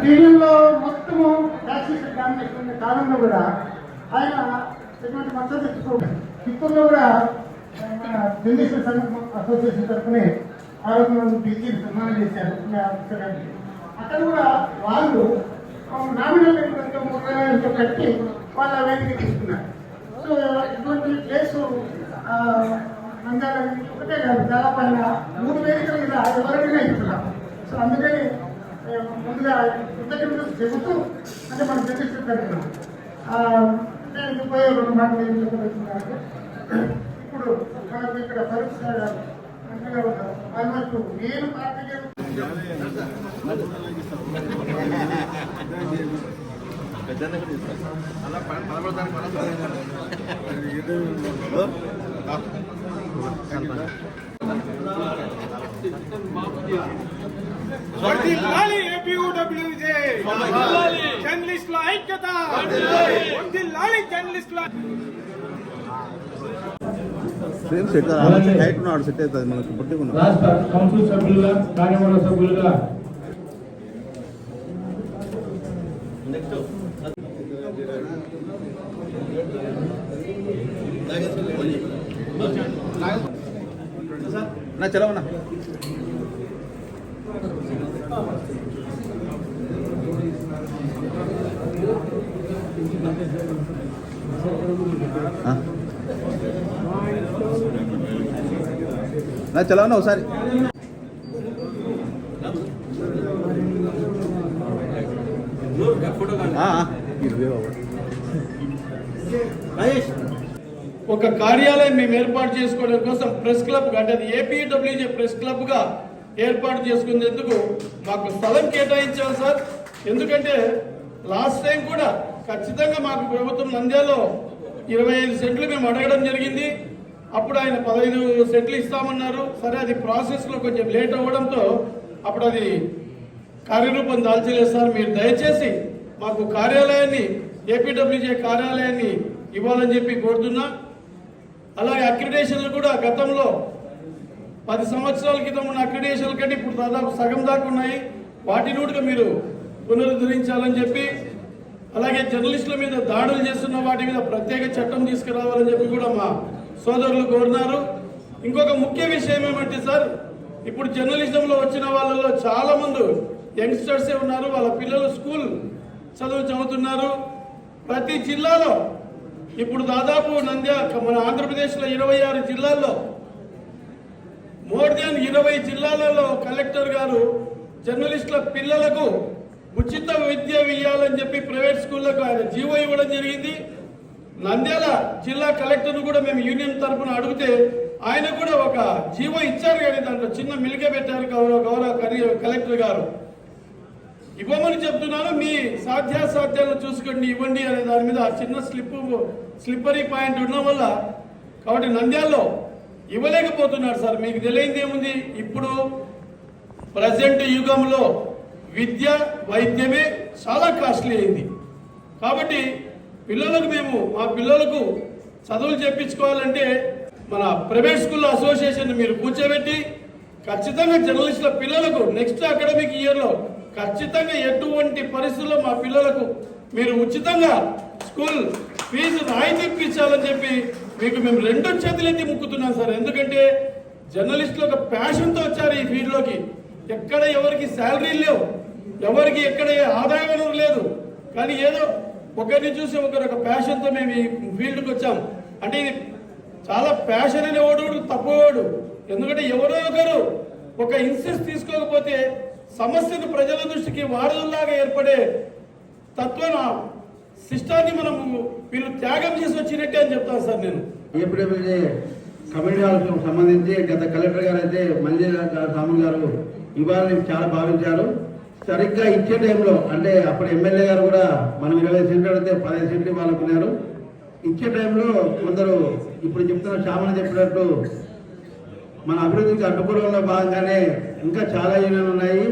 టీవీలో మొత్తము రాక్షసుడు కాలంలో కూడా ఆయన ఎటువంటి మద్దతు తెచ్చుకోవాలి చిత్తూరులో కూడా జర్నలిస్టుల సంఘం అసోసియేషన్ తరఫునే ఆరోగ్య డీజీ సన్మానం చేశారు అక్కడ కూడా వాళ్ళు నామినల్ మూడు వేల కట్టి వాళ్ళ వేదిక తీసుకున్నారు. సో ఇటువంటి ప్లేసు నంద్యాల ఒకటే కాదు చాలా పైన మూడు వేదికలు ఇలా ఎవరికైనా ఇస్తున్నారు సో అందుకని ముందుగా కృతజ్ఞతలు చెబుతూ అంటే మనం చర్చిస్తున్నాం నేను ఇది పోయే రెండు మాటలు ఏం చెప్పబోతున్నాను ఇప్పుడు మనకు ఇక్కడ పరీక్ష మంచిగా ఉన్నారు ఆల్మోస్ట్ నేను పార్టీకి వర్ధిల్లాలి ఏపీయూడబ్ల్యూజే జర్నలిస్టుల ఐక్యత. వర్ధిల్లాలి జర్నలిస్టుల ఫ్రేమ్ సెట్ హైట్ ఉన్నాడు సెట్ అవుతుంది మనకు పొట్టిగా ఉన్నాడు రాష్ట్ర కౌన్సిల్ సభ్యులుగా కార్యవర్గ సభ్యులుగా. నా చలవన్నా నా చలవన్నా ఒకసారి? ఆ, ఆ. ఒక కార్యాలయం మేము ఏర్పాటు చేసుకోవడం కోసం ప్రెస్ క్లబ్ అంటే అది ఏపీడబ్ల్యూజే ప్రెస్ క్లబ్గా ఏర్పాటు చేసుకునేందుకు మాకు స్థలం కేటాయించాం సార్. ఎందుకంటే లాస్ట్ టైం కూడా ఖచ్చితంగా మాకు ప్రభుత్వం నంద్యాలో ఇరవై ఐదు సెంట్లు మేము అడగడం జరిగింది. అప్పుడు ఆయన పదహైదు సెంట్లు ఇస్తామన్నారు. సరే అది ప్రాసెస్లో కొంచెం లేట్ అవ్వడంతో అప్పుడు అది కార్యరూపం దాల్చలేదు సార్. మీరు దయచేసి మాకు కార్యాలయాన్ని ఏపీడబ్ల్యూజే కార్యాలయాన్ని ఇవ్వాలని చెప్పి కోరుతున్నా. అలాగే అక్రిడేషన్లు కూడా గతంలో పది సంవత్సరాల క్రితం ఉన్న అక్రిడేషన్ల కంటే ఇప్పుడు దాదాపు సగం దాకా ఉన్నాయి. వాటిని కూడా మీరు పునరుద్ధరించాలని చెప్పి అలాగే జర్నలిస్టుల మీద దాడులు చేస్తున్న వాటి మీద ప్రత్యేక చట్టం తీసుకురావాలని చెప్పి కూడా మా సోదరులు కోరినారు ఇంకొక ముఖ్య విషయం ఏమంటే సార్ ఇప్పుడు జర్నలిజంలో వచ్చిన వాళ్ళలో చాలా మంది యంగ్స్టర్సే ఉన్నారు. వాళ్ళ పిల్లలు స్కూల్ చదువు చదువుతున్నారు. ప్రతి జిల్లాలో ఇప్పుడు దాదాపు నంద్యా మన ఆంధ్రప్రదేశ్లో ఇరవై ఆరు జిల్లాల్లో మోర్ దాన్ ఇరవై జిల్లాలలో కలెక్టర్ గారు జర్నలిస్టుల పిల్లలకు ఉచిత విద్య ఇవ్వాలని చెప్పి ప్రైవేట్ స్కూళ్ళకు ఆయన జీవో ఇవ్వడం జరిగింది. నంద్యాల జిల్లా కలెక్టర్ను కూడా మేము యూనియన్ తరఫున అడిగితే ఆయన కూడా ఒక జీవో ఇచ్చారు కానీ దాంట్లో చిన్న మిలిక పెట్టారు గౌరవ గౌరవ కలెక్టర్ గారు. ఇవ్వమని చెప్తున్నాను మీ సాధ్యాసాధ్యాలను చూసుకోండి ఇవ్వండి అనే దాని మీద ఆ చిన్న స్లిప్ స్లిప్పరీ పాయింట్ ఉండడం వల్ల కాబట్టి నంద్యాల్లో ఇవ్వలేకపోతున్నారు సార్. మీకు తెలియంది ఏముంది? ఇప్పుడు ప్రజెంట్ యుగంలో విద్య వైద్యమే చాలా కాస్ట్లీ అయింది. కాబట్టి పిల్లలకు మేము మా పిల్లలకు చదువులు చెప్పించుకోవాలంటే మన ప్రైవేట్ స్కూల్ అసోసియేషన్ మీరు కూర్చోబెట్టి ఖచ్చితంగా జర్నలిస్టుల పిల్లలకు నెక్స్ట్ అకాడమిక్ ఇయర్లో ఖచ్చితంగా ఎటువంటి పరిస్థితుల్లో మా పిల్లలకు మీరు ఉచితంగా స్కూల్ ఫీజు రాయితీ ఇప్పించాలని చెప్పి మీకు మేము రెండో చేతులెత్తి ముక్కుతున్నాం సార్. ఎందుకంటే జర్నలిస్టులు ఒక ప్యాషన్తో వచ్చారు ఈ ఫీల్డ్లోకి. ఎక్కడ ఎవరికి శాలరీ లేవు ఎవరికి ఎక్కడ ఆదాయం ఆదాయ లేదు. కానీ ఏదో ఒకరిని చూసి ఒకరు ఒక ప్యాషన్తో మేము ఈ ఫీల్డ్కి వచ్చాం. అంటే ఇది చాలా ప్యాషన్ అనేవాడు తప్పవాడు ఎందుకంటే ఎవరో ఒకరు ఒక ఇన్సెస్ తీసుకోకపోతే సమస్యను ప్రజల దృష్టికి వారధుల్లాగా ఏర్పడే తత్వం సిస్టాన్ని మనము వీళ్ళు త్యాగం చేసి వచ్చినట్టే అని చెప్తాను సార్ నేను. ఏపీడబ్ల్యూజే కమ్యూనిటీ సంబంధించి గత కలెక్టర్ గారు అయితే మంజీ సాముల్ గారు ఇవ్వాలని చాలా భావించారు. సరిగ్గా ఇచ్చే టైంలో అంటే అప్పుడు ఎమ్మెల్యే గారు కూడా మనం ఇరవై సీట్లు అడిగితే పదిహేను సీట్లు ఇవ్వాలనుకున్నారు. ఇచ్చే టైంలో కొందరు ఇప్పుడు చెప్తున్న శ్యామని చెప్పినట్టు మన అభివృద్ధికి అడ్డుకోవడంలో భాగంగానే ఇంకా చాలా యూనియన్లు ఉన్నాయి.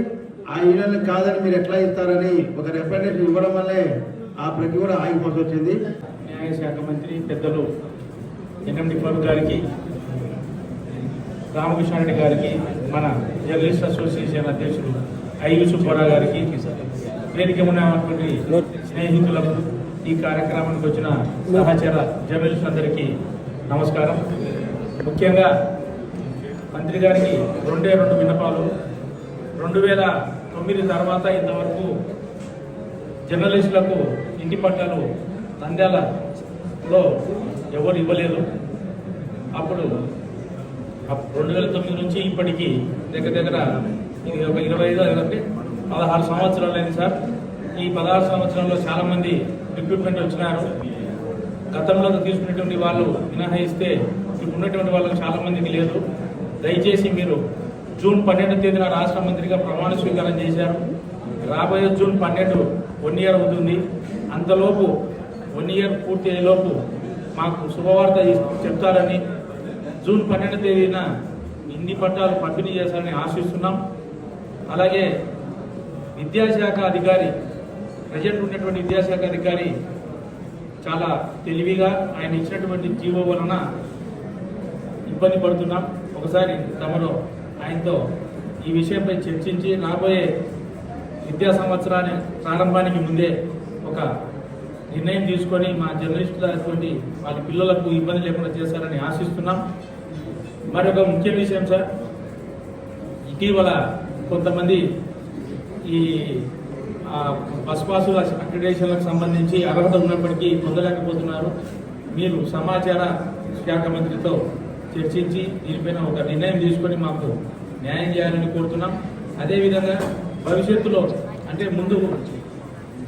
ఆ యూనియన్లు కాదని మీరు ఎట్లా ఇస్తారని ఒక రిప్రజెంటేషన్ ఇవ్వడం వల్లే ఆ ప్రతి కూడా ఆగిపోసి వచ్చింది. న్యాయశాఖ మంత్రి పెద్దలు ఎన్ఎండి ఫరూక్ గారికి రామకృష్ణారెడ్డి గారికి మన జర్నలిస్ట్ అసోసియేషన్ అధ్యక్షుడు ఐవి సుబ్బారావు గారికి వేదిక ఉన్నటువంటి స్నేహితులకు ఈ కార్యక్రమానికి వచ్చిన సహచర జర్నలిస్టులందరికీ నమస్కారం. ముఖ్యంగా మంత్రి గారికి రెండే రెండు విన్నపాలు. రెండు వేల తొమ్మిది తర్వాత ఇంతవరకు జర్నలిస్టులకు ఇంటి పట్టాలు నంద్యాలలో ఎవరు ఇవ్వలేదు. అప్పుడు అప్- రెండు వేల తొమ్మిది నుంచి ఇప్పటికీ దగ్గర దగ్గర ఒక ఇరవై ఐదు అంటే పదహారు సంవత్సరాలు అయింది సార్. ఈ పదహారు సంవత్సరాల్లో చాలామంది రిక్రూట్మెంట్ వచ్చినారు. గతంలో తీసుకునేటువంటి వాళ్ళు మినహాయిస్తే ఇప్పుడు ఉన్నటువంటి వాళ్ళకి చాలామందికి లేదు. దయచేసి మీరు జూన్ పన్నెండు తేదీన రాష్ట్ర మంత్రిగా ప్రమాణ స్వీకారం చేశారు. రాబోయే జూన్ పన్నెండు వన్ ఇయర్ అవుతుంది. అంతలోపు వన్ ఇయర్ పూర్తి అయ్యేలోపు మాకు శుభవార్త చెప్తారని జూన్ పన్నెండు తేదీన ఇన్ని పట్టాలు పంపిణీ చేశారని ఆశిస్తున్నాం. అలాగే విద్యాశాఖ అధికారి ప్రజెంట్ ఉన్నటువంటి విద్యాశాఖ అధికారి చాలా తెలివిగా ఆయన ఇచ్చినటువంటి జీవో వలన ఇబ్బంది పడుతున్నాం. ఒకసారి తమరు ఆయనతో ఈ విషయంపై చర్చించి రాబోయే విద్యా సంవత్సరాన్ని ప్రారంభానికి ముందే ఒక నిర్ణయం తీసుకొని మా జర్నలిస్టులటువంటి వాళ్ళ పిల్లలకు ఇబ్బంది లేకుండా చేస్తారని ఆశిస్తున్నాం. మరొక ముఖ్య విషయం సార్ ఇటీవల కొంతమంది ఈ బస్ పాసుల అక్రిడేషన్లకు సంబంధించి అర్హత ఉన్నప్పటికీ పొందలేకపోతున్నారు. మీరు సమాచార శాఖ మంత్రితో చర్చించి దీనిపైన ఒక నిర్ణయం తీసుకొని మాకు న్యాయం చేయాలని కోరుతున్నాం. అదేవిధంగా భవిష్యత్తులో అంటే ముందు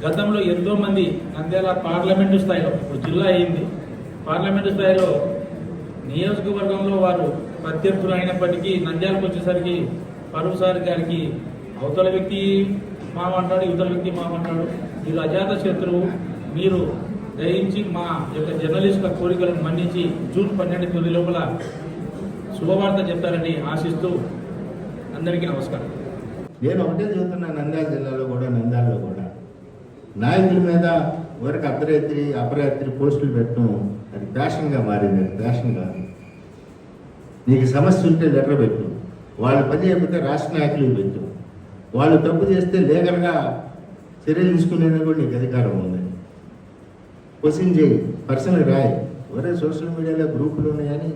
గతంలో ఎంతోమంది నంద్యాల పార్లమెంటు స్థాయిలో ఇప్పుడు జిల్లా అయింది. పార్లమెంటు స్థాయిలో నియోజకవర్గంలో వారు ప్రత్యర్థులు అయినప్పటికీ నంద్యాలకు వచ్చేసరికి పరువు సార్ గారికి అవతల వ్యక్తి మామంటాడు ఇవతల వ్యక్తి మామంటాడు మీరు అజాత శత్రువు. మీరు దయించి మా యొక్క జర్నలిస్టుల కోరికలను మన్నించి జూన్ పన్నెండు తొమ్మిది లోపల శుభవార్త చెప్తారని ఆశిస్తూ అందరికీ నమస్కారం. నేను ఒకటే చూస్తున్నా నంద్యాల జిల్లాలో కూడా నంద్యాలలో కూడా. నాయకుల మీద వరకు అర్ధరాత్రి అపరాత్రి పోస్టులు పెట్టడం అది ఫ్యాషన్గా మారింది అది ఫ్యాషన్ కాదు నీకు సమస్య ఉంటే లెటర్ పెట్టు. వాళ్ళు పని చేయకపోతే రాష్ట్ర నాయకులకు పెట్టు. వాళ్ళు తప్పు చేస్తే లేఖనగా చర్యలు తీసుకునేది కూడా నీకు అధికారం ఉంది. క్వశ్చన్ చేయి పర్సనల్ రాయి. ఒరే సోషల్ మీడియాలో గ్రూపులు ఉన్నాయని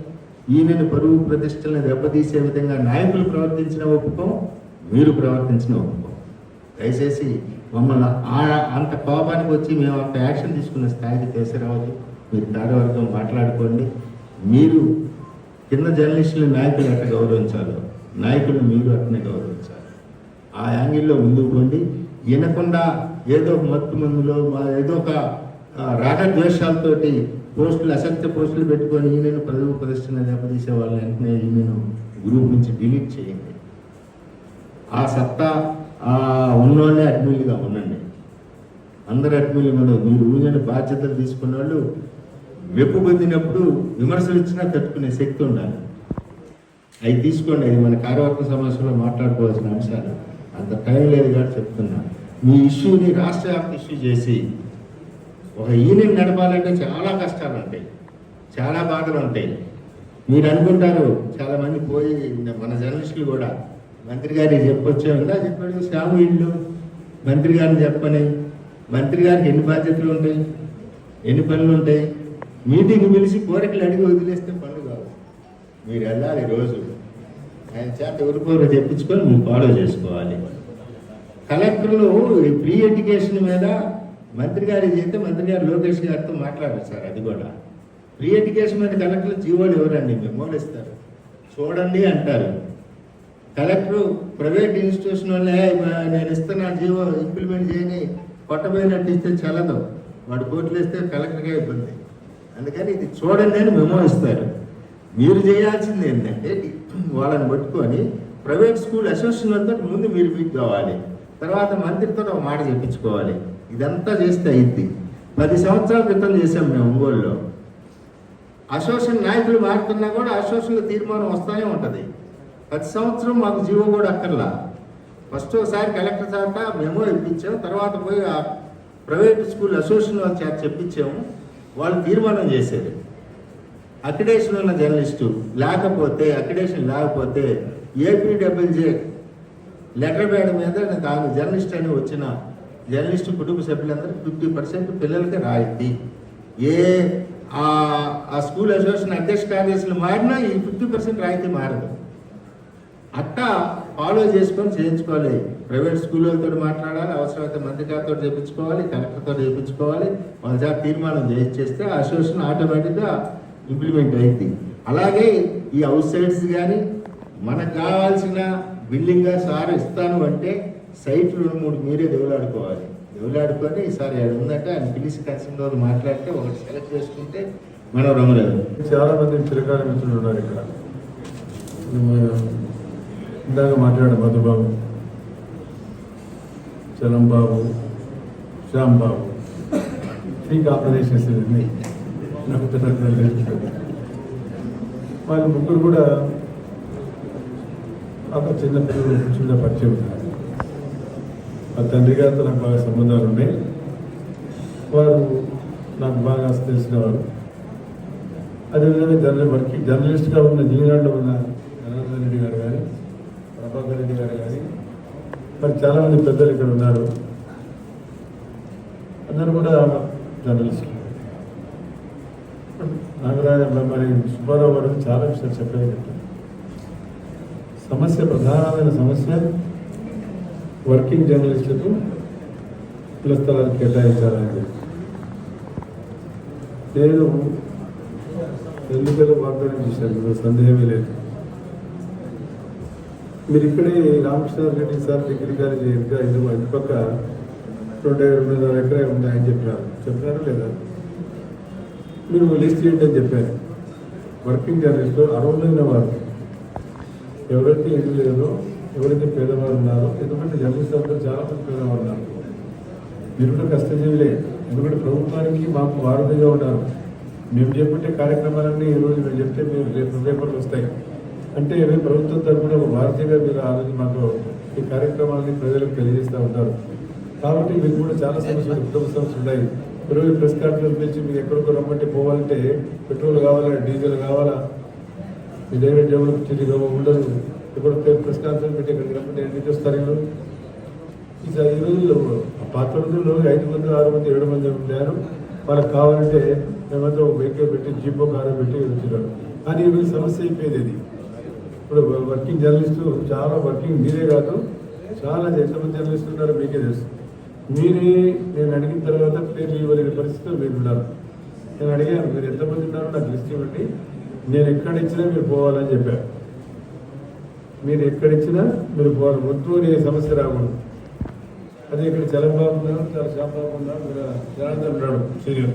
ఈయనని పరువు ప్రతిష్టలను దెబ్బతీసే విధంగా నాయకులు ప్రవర్తించిన ఒప్పుకో మీరు ప్రవర్తించిన ఒప్పుకో. దయచేసి మమ్మల్ని అంత కోపానికి వచ్చి మేము అంత యాక్షన్ తీసుకున్న స్థాయికి తీసుకురావద్దు మీరు కార్యవర్గం మాట్లాడుకోండి. మీరు కింద జర్నలిస్టులు నాయకులు ఎట్లా గౌరవించాలో. నాయకులను మీరు అట్నే గౌరవించాలి. ఆ యాంగిల్లో ముందుకు పోండి. వినకుండా ఏదో ఒక మత్తు మందులో మా- ఏదో ఒక రాగద్వేషాలతోటి పోస్టులు అసత్య పోస్టులు పెట్టుకొని ఈయనను ప్రజలు ప్రదర్శన దెబ్బతీసే వాళ్ళు వెంటనే ఈయనను గ్రూప్ నుంచి డిలీట్ చేయండి. ఆ సత్తా ఆ ఉన్నోళ్ళే అడ్మిల్గా ఉండండి. అందరు అడ్మిల్ ఉండదు మీరు ఊరిని బాధ్యతలు తీసుకున్న వాళ్ళు వెప్పు పొందినప్పుడు విమర్శలు ఇచ్చినా తట్టుకునే శక్తి ఉండాలి. అవి తీసుకోండి. అది మన కార్యవర్గ సమావేశంలో మాట్లాడుకోవాల్సిన అంశాలు. అంత టైం లేదు కాబట్టి చెప్తున్నా. మీ ఇష్యూని రాష్ట్ర వ్యాప్త ఇష్యూ చేసి ఒక యూనియన్ నడపాలంటే చాలా కష్టాలు ఉంటాయి. చాలా బాధలు ఉంటాయి. మీరు అనుకుంటారు చాలామంది పోయి మన జర్నలిస్టులు కూడా మంత్రి గారికి చెప్పొచ్చే ఉందా? చెప్పాడు శ్యాము ఇల్లు మంత్రి గారిని చెప్పని మంత్రి గారికి ఎన్ని బాధ్యతలు ఉంటాయి? ఎన్ని పనులు ఉంటాయి? మీటింగ్ పిలిచి కోరికలు అడిగి వదిలేస్తే పనులు కావు. మీరు వెళ్ళాలి రోజు. ఆయన చేత ఎవరికోరు తెప్పించుకొని మీరు ఫాలో చేసుకోవాలి. కలెక్టర్లు ఈ ప్రీ ఎడ్యుకేషన్ మీద మంత్రి గారి చేస్తే మంత్రి గారు లోకేష్ గారితో మాట్లాడారు సార్ అది కూడా. ప్రీ ఎడ్యుకేషన్ మీద జీవోలు ఎవరండి? మెమోలు ఇస్తారు. చూడండి అంటారు. కలెక్టర్ ప్రైవేట్ ఇన్స్టిట్యూషన్ వాళ్ళే నేను ఇస్తున్న జీవో ఇంప్లిమెంట్ చేయని కొట్టబోయినట్టు ఇస్తే చల్లదు. వాడు కోట్లు వేస్తే కలెక్టర్గా ఇబ్బంది. అందుకని ఇది చూడండి అని మెమో ఇస్తారు. మీరు చేయాల్సింది ఏంటంటే వాళ్ళని పట్టుకొని ప్రైవేట్ స్కూల్ అసోసియేషన్ అంతా ముందు మీరు మీకు కావాలి. తర్వాత మంత్రితో ఒక మాట చెప్పించుకోవాలి. ఇదంతా చేస్తే అయింది. పది సంవత్సరాల క్రితం చేసాం మేము ఒంగోలులో. అసోసియేషన్ నాయకులు మారుతున్నా కూడా అసోసియేషన్లో తీర్మానం వస్తూనే ఉంటుంది. ప్రతి సంవత్సరం మాకు జీవో కూడా అక్కర్లా. ఫస్ట్ ఒకసారి కలెక్టర్ చేత మేము ఇప్పించాం. తర్వాత పోయి ఆ ప్రైవేట్ స్కూల్ అసోసియేషన్ వాళ్ళ చేత చెప్పించాము. వాళ్ళు తీర్మానం చేశారు. అక్రిడేషన్ ఉన్న జర్నలిస్టు లేకపోతే అక్రిడేషన్ లేకపోతే ఏపీడబ్ల్యూజే లెటర్ ప్యాడ్ మీద దాని జర్నలిస్ట్ అని వచ్చిన జర్నలిస్ట్ కుటుంబ సభ్యులందరూ ఫిఫ్టీ పర్సెంట్ పిల్లలకి రాయితీ. ఏ ఆ ఆ స్కూల్ అసోసియేషన్ అధ్యక్ష కార్యదర్శులు మారినా ఈ ఫిఫ్టీ పర్సెంట్ రాయితీ మారదు. అట్టా ఫాలో చేసుకొని చేయించుకోవాలి. ప్రైవేట్ స్కూళ్ళతో మాట్లాడాలి అవసరమైతే మంత్రికారితో చేయించుకోవాలి కలెక్టర్తో చేయించుకోవాలి. వాళ్ళ చేత తీర్మానం చేస్తే ఆ అసోసియేషన్ ఆటోమేటిక్గా ఇంప్లిమెంట్ అయింది. అలాగే ఈ అవుట్ సైడ్స్ కానీ మనకు కావాల్సిన బిల్డింగ్ సార్ ఇస్తాను అంటే సైట్లు రెండు మూడు మీరే దేవులాడుకోవాలి. దేవులాడుకొని ఈసారి ఏడు ఉందంటే ఆయన పిలిచి కలిసిన వాళ్ళు మాట్లాడితే ఒకటి సెలెక్ట్ చేసుకుంటే మనం రమ్మలేదు చాలా మంది చిరకాల మిత్రులు ఉన్నారు ఇక్కడ. ఇందాక మాట్లాడాడు మధుబాబు చలం బాబు శ్యామ్ బాబు త్రీ కాంబినేషన్స్ ఇవన్నీ నాకు వాళ్ళ ముగ్గురు కూడా ఒక చిన్న పిల్లలు చిన్న పరిచయం ఆ తండ్రి గారితో నాకు బాగా సంబంధాలు ఉన్నాయి. వారు నాకు బాగా తెలిసిన వారు అదేవిధంగా జర్నల్ వర్కింగ్ జర్నలిస్ట్గా ఉన్న జీవనాడులో ఉన్న జనార్దన్ రెడ్డి గారు కానీ ప్రభాకర్ రెడ్డి గారు కానీ మరి చాలామంది పెద్దలు ఇక్కడ ఉన్నారు. అందరూ కూడా జర్నలిస్టులు. నాగరాజ మరి సుబ్బారావు గారు చాలా విషయాలు చెప్పలేదు సమస్య ప్రధానమైన సమస్య వర్కింగ్ జర్నలిస్టులకు ఇళ్ళ స్థలాలు కేటాయించాలని చెప్పి. నేను ఎన్నికలు వాగ్దానం చేశాను సందేహమే లేదు. మీరు ఇక్కడే రామకృష్ణారెడ్డి సార్ డిగ్రీ కాలేజ్ ఇంకా ఇది ఇంటి పక్క రెండు రెండున్నర ఎకరే ఉన్నాయని చెప్పినారు. చెప్పినారు లేదా? మీరు లిస్ట్ చేయండి అని చెప్పారు. వర్కింగ్ జర్నలిస్ట్లో అర్హులైన వారు. ఎవరైతే ఇల్లు లేదో ఎవరైతే పేదవారు ఉన్నారో ఎందుకంటే జర్నలిస్ట్ అందరూ చాలా మంది పేదవారు ఉన్నారు. మీరు కూడా కష్టజీవులే. ఎందుకంటే ప్రభుత్వానికి మాకు వారధిగా ఉన్నారు. మేము చేపట్టే కార్యక్రమాలన్నీ ఈరోజు మీరు మేము చెప్తే మీరు రేపు పేపర్లు వస్తాయి. అంటే రేపు ప్రభుత్వం తరఫున ఒక వారధిగా మీరు ఆ రోజు మాకు ఈ కార్యక్రమాలని ప్రజలకు తెలియజేస్తూ ఉంటారు. కాబట్టి మీకు కూడా చాలా సమస్యలు ఉత్తమ సమస్యలు ఉన్నాయి. ఈరోజు ప్రెస్ కాన్ఫరెన్స్ పిలిచి మీకు ఎక్కడికో రమ్మంటే పోవాలంటే పెట్రోల్ కావాలా డీజిల్ కావాలా? మీ దగ్గర జబ్బులు చిల్లి ఉండదు. ఇప్పుడు ప్రెస్ కాన్ఫరెన్స్ పెట్టి ఇక్కడికి రమ్మంటే ఎన్ని చూస్తారు వీళ్ళు. ఇక ఈ రోజుల్లో ఆ పాత రోజుల్లో ఐదు మంది ఆరు మంది ఏడు మంది ఉంటారు వాళ్ళకి కావాలంటే మేమంతా ఒక వెహికల్ పెట్టి జీపో కారు పెట్టి వచ్చినారు కానీ ఈ సమస్య అయిపోయేది ఇది ఇప్పుడు వర్కింగ్ జర్నలిస్టులు చాలా వర్కింగ్ మీరే కాదు చాలా ఎంతమంది జర్నలిస్టులు ఉన్నారో మీకే తెలుసు. మీరే నేను అడిగిన తర్వాత పేర్లు ఇవ్వలేని పరిస్థితిలో మీరు ఉన్నారు. నేను అడిగాను మీరు ఎంతమంది ఉన్నారో నాకు లిస్ట్ ఇవ్వండి. నేను ఎక్కడ ఇచ్చినా మీరు పోవాలని చెప్పారు. మీరు ఎక్కడిచ్చినా మీరు పోవాలి వద్దు అనే సమస్య రాకూడదు. అదే ఇక్కడ చలంబాబు ఉన్నారు చాలా శాంబాబు ఉన్నారు ఇక్కడ జనార్దన్ ఉన్నాడు సీనియర్.